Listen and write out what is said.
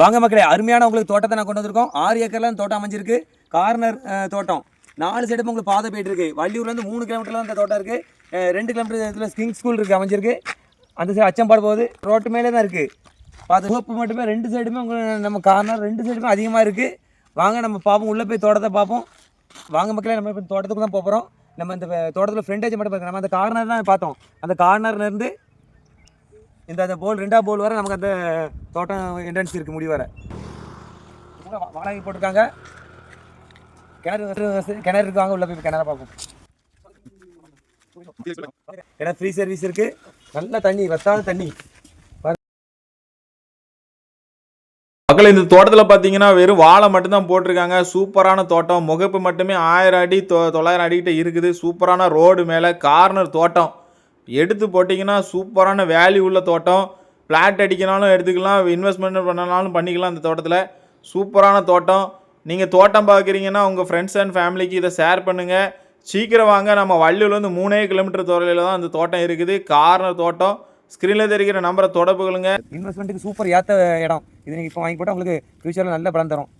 வாங்க மக்களே அருமையான உங்களுக்கு தோட்டத்தை நான் கொண்டு வந்திருக்கோம். ஆறு ஏக்கர்லாம் தோட்டம் அமைஞ்சிருக்கு. கார்னர் தோட்டம். நாலு சைடு உங்களுக்கு பாதை போயிட்டு இருக்கு. வள்ளியூர்லேருந்து மூணு கிலோமீட்டர்ல அந்த தோட்டம் இருக்கு. ரெண்டு கிலோமீட்டர் இதில் ஸ்கிங் ஸ்கூல் இருக்கு அமைஞ்சிருக்கு. அந்த சைடு அச்சம்பாடு போகுது. ரோட்டு மேலே தான் இருக்கு. பார்த்து சோப்பு மட்டுமே ரெண்டு சைடுமே உங்களுக்கு நம்ம கார்னர் ரெண்டு சைடுமே அதிகமாக இருக்குது வாங்க நம்ம பார்ப்போம் உள்ளே போய் தோட்டத்தை பார்ப்போம் வாங்க மக்களே நம்ம இப்போ தோட்டத்துக்கு தான் போகிறோம் நம்ம இந்த தோட்டத்தில் ஃப்ரண்டேஜ் மட்டும் பார்த்தோம் நம்ம அந்த கார்னர் தான் பார்த்தோம். அந்த கார்னர்லேருந்து இந்த அந்த போல் ரெண்டா போல் வர நமக்கு அந்த தோட்டம் என்ட்ரன்ஸ் இருக்குது முடி வர. கூட வாடகை போட்டிருக்காங்க. கிணறு கிணறு இருக்காங்க உள்ள போய் கிணற பார்ப்போம். ஏன்னா ஃப்ரீ சர்வீஸ் இருக்குது நல்ல தண்ணி வசாத தண்ணி. மக்கள் இந்த தோட்டத்தில் பார்த்தீங்கன்னா வெறும் வாழை மட்டும்தான் போட்டிருக்காங்க. சூப்பரான தோட்டம். முகப்பு மட்டுமே ஆயிரம் அடி தொ தொள்ளாயிரம் அடிக்கிட்ட இருக்குது. சூப்பரான ரோடு மேலே கார்னர் தோட்டம். எடுத்து போட்டிங்கன்னா சூப்பரான வேல்யூ உள்ள தோட்டம். பிளாட் அடிக்கனாலும் எடுத்துக்கலாம் இன்வெஸ்ட்மெண்ட் பண்ணனாலும் பண்ணிக்கலாம் அந்த தோட்டத்தில். சூப்பரான தோட்டம். நீங்கள் தோட்டம் பார்க்குறீங்கன்னா உங்கள் ஃப்ரெண்ட்ஸ் அண்ட் ஃபேமிலிக்கு இதை ஷேர் பண்ணுங்கள் சீக்கிரம் வாங்க நம்ம வள்ளியூர்லேருந்து மூணே கிலோமீட்டர் தொலைவில் தான் அந்த தோட்டம் இருக்குது. கார்னர் தோட்டம். ஸ்க்ரீனில் தெரிகிற நம்பரை தொடர்பு கொள்ளுங்க. இன்வெஸ்ட்மெண்ட்டுக்கு சூப்பர் ஏற்ற இடம். இது நீங்கள் இப்போ வாங்கி போட்டால் உங்களுக்கு ஃப்யூச்சரில் நல்ல பலன் தரும்.